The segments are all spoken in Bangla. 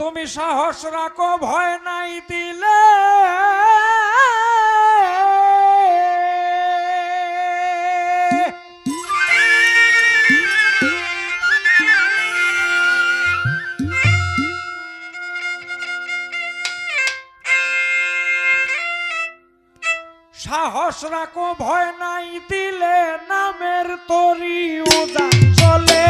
তুমি সাহস রাখো, ভয় নাই দিলে। সাহস রাখো, ভয় নাই দিলে, নামের তরি উদান চলে।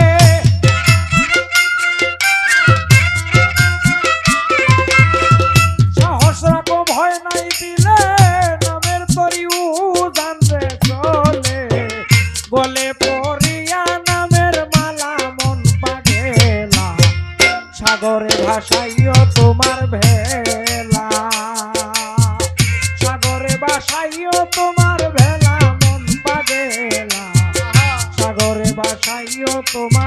বাসাইও তোমার ভেলা মন বাজেলা সাগরে বাসাইও তোমার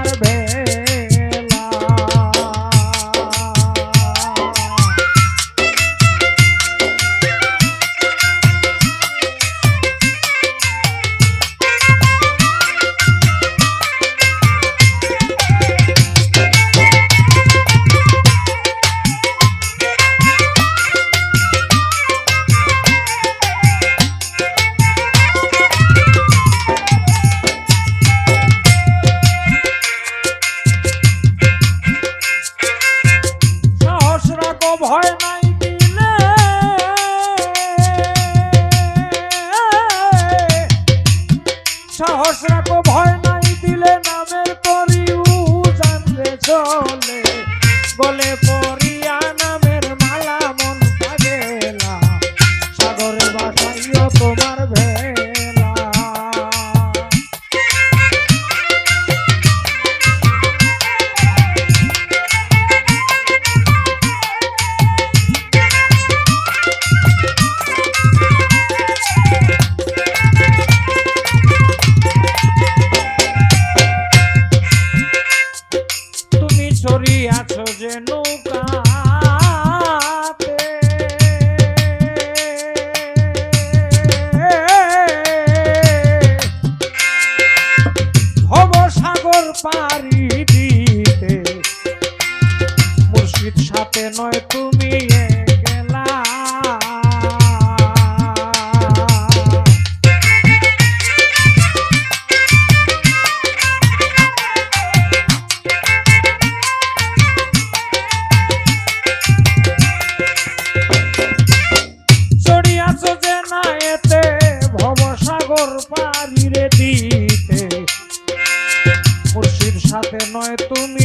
পারি রে দিতে। মুর্শির সাথে নয় তুমি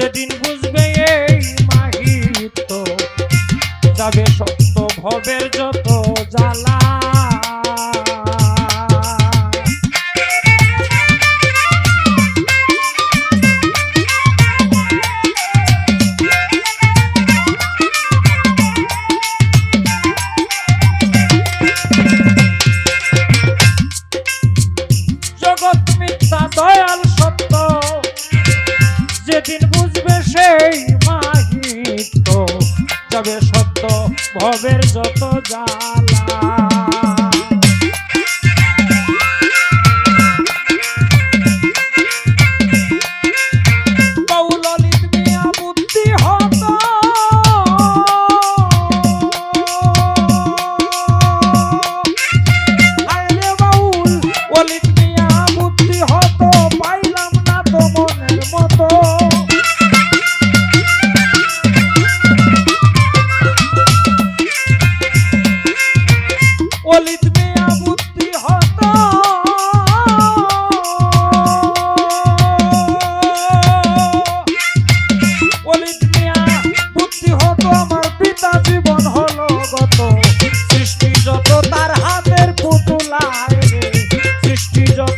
যেদিন বুঝবে এই মাহিত যাবে সত্য ভবের যত জ্বালা। ভবের যত জ্বালা।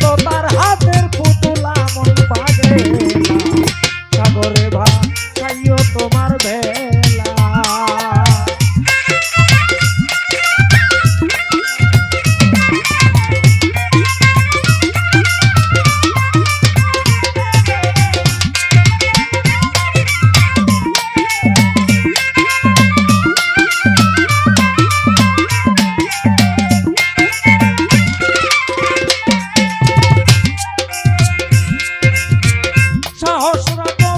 copa